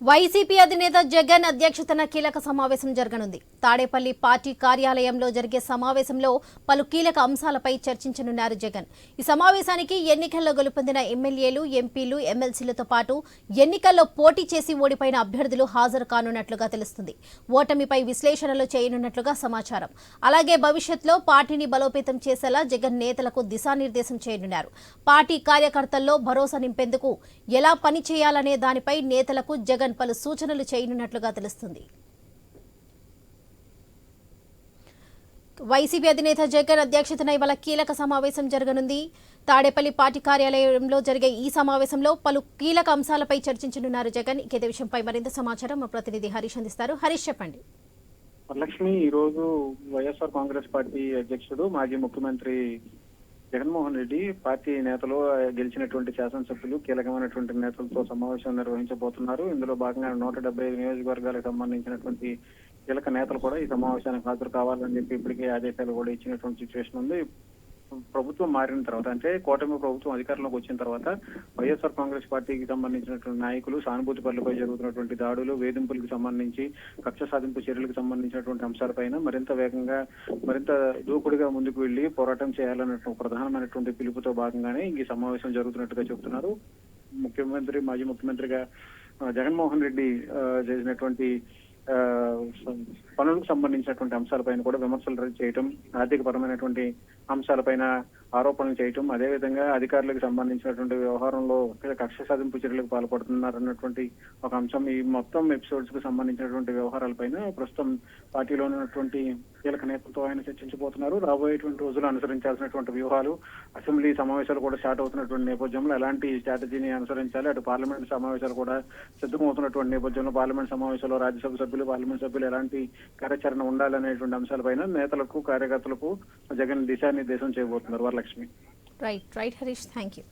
YCP అధినేత జగన్ అధ్యక్షతన కీలక సమావేశం జరగనుంది. తాడేపల్లి పార్టీ కార్యాలయంలో జరిగే సమావేశంలో పలు కీలక అంశాలపై చర్చించనున్నారు జగన్. ఈ సమావేశానికి ఎన్నికల్లో గెలుపొందిన ఎమ్మెల్యేలు ఎంపీలు ఎమ్మెల్సీలతో పాటు ఎన్నికల్లో పోటీ చేసి ఓడిపోయిన అభ్యర్థులు హాజరు కానున్నట్లుగా తెలుస్తుంది. ఓటమిపై విశ్లేషణలు చేయనున్నట్లుగా సమాచారం. అలాగే భవిష్యత్తులో పార్టీని బలోపేతం చేసేలా జగన్ నేతలకు దిశానిర్దేశం చేయనున్నారు. పార్టీ కార్యకర్తల్లో భరోసా నింపేందుకు ఎలా పని చేయాలనే దానిపై నేతలకు జగన్ పలు సూచనలు చేయనున్నట్లుగా తెలుస్తుంది. వైసీపీ అధినేత జగన్ అధ్యక్షతన ఇవాళ కీలక సమావేశం జరగనుంది. తాడేపల్లి పార్టీ కార్యాలయంలో జరిగే ఈ సమావేశంలో పలు కీలక అంశాలపై చర్చించనున్నారు జగన్. ఇక ఇదే విషయంపై మరింత సమాచారం మా ప్రతినిధి హరీష్ అందిస్తారు. హరీష్ చెప్పండి. వరలక్ష్మి ఈ రోజు వైఎస్ఆర్ కాంగ్రెస్ పార్టీ అధ్యక్షుడు మాజీ ముఖ్యమంత్రి జగన్మోహన్ రెడ్డి పార్టీ నేతలు గెలిచినటువంటి శాసనసభ్యులు కీలకమైనటువంటి నేతలతో సమావేశం నిర్వహించబోతున్నారు. ఇందులో భాగంగా నూట డెబ్బై ఐదు నియోజకవర్గాలకు సంబంధించినటువంటి కీలక నేతలు కూడా ఈ సమావేశానికి హాజరు కావాలని చెప్పి ఇప్పటికే ఆదేశాలు కూడా ఇచ్చినటువంటి సిచ్యువేషన్ ఉంది. ప్రభుత్వం మారిన తర్వాత అంటే కూటమి ప్రభుత్వం అధికారంలోకి వచ్చిన తర్వాత వైఎస్ఆర్ కాంగ్రెస్ పార్టీకి సంబంధించినటువంటి నాయకులు సానుభూతి పనులపై జరుగుతున్నటువంటి దాడులు వేధింపులకు సంబంధించి కక్ష సాధింపు చర్యలకు సంబంధించినటువంటి అంశాలపైన మరింత వేగంగా మరింత దూకుడుగా ముందుకు వెళ్ళి పోరాటం చేయాలన్నటువంటి ప్రధానమైనటువంటి పిలుపుతో భాగంగానే ఈ సమావేశం జరుగుతున్నట్టుగా చెబుతున్నారు ముఖ్యమంత్రి మాజీ ముఖ్యమంత్రిగా జగన్మోహన్ రెడ్డి చేసినటువంటి పనులకు సంబంధించినటువంటి అంశాలపైన కూడా విమర్శలు చేయటం ఆర్థిక పరమైనటువంటి అంశాలపైన ఆరోపణలు చేయటం అదేవిధంగా అధికారులకు సంబంధించినటువంటి వ్యవహారంలో కక్ష సాధింపు చర్యలకు పాల్పడుతున్నారన్నటువంటి ఒక అంశం. ఈ మొత్తం ఎపిసోడ్స్కు సంబంధించినటువంటి వ్యవహారాలపైన ప్రస్తుతం పార్టీలో ఉన్నటువంటి కీలక నేతలతో ఆయన చర్చించబోతున్నారు. రాబోయేటువంటి రోజులు అనుసరించాల్సినటువంటి వ్యూహాలు అసెంబ్లీ సమావేశాలు కూడా స్టార్ట్ అవుతున్నటువంటి నేపథ్యంలో ఎలాంటి స్ట్రాటజీని అనుసరించాలి? అటు పార్లమెంట్ సమావేశాలు కూడా సిద్ధమవుతున్నటువంటి నేపథ్యంలో పార్లమెంట్ సమావేశాల్లో రాజ్యసభ సభ్యులు పార్లమెంట్ సభ్యులు ఎలాంటి కార్యాచరణ ఉండాలనేటువంటి అంశాలపైన నేతలకు కార్యకర్తలకు జగన్ దిశానిర్దేశం చేయబోతున్నారు. Varalakshmi. Right right Harish thank you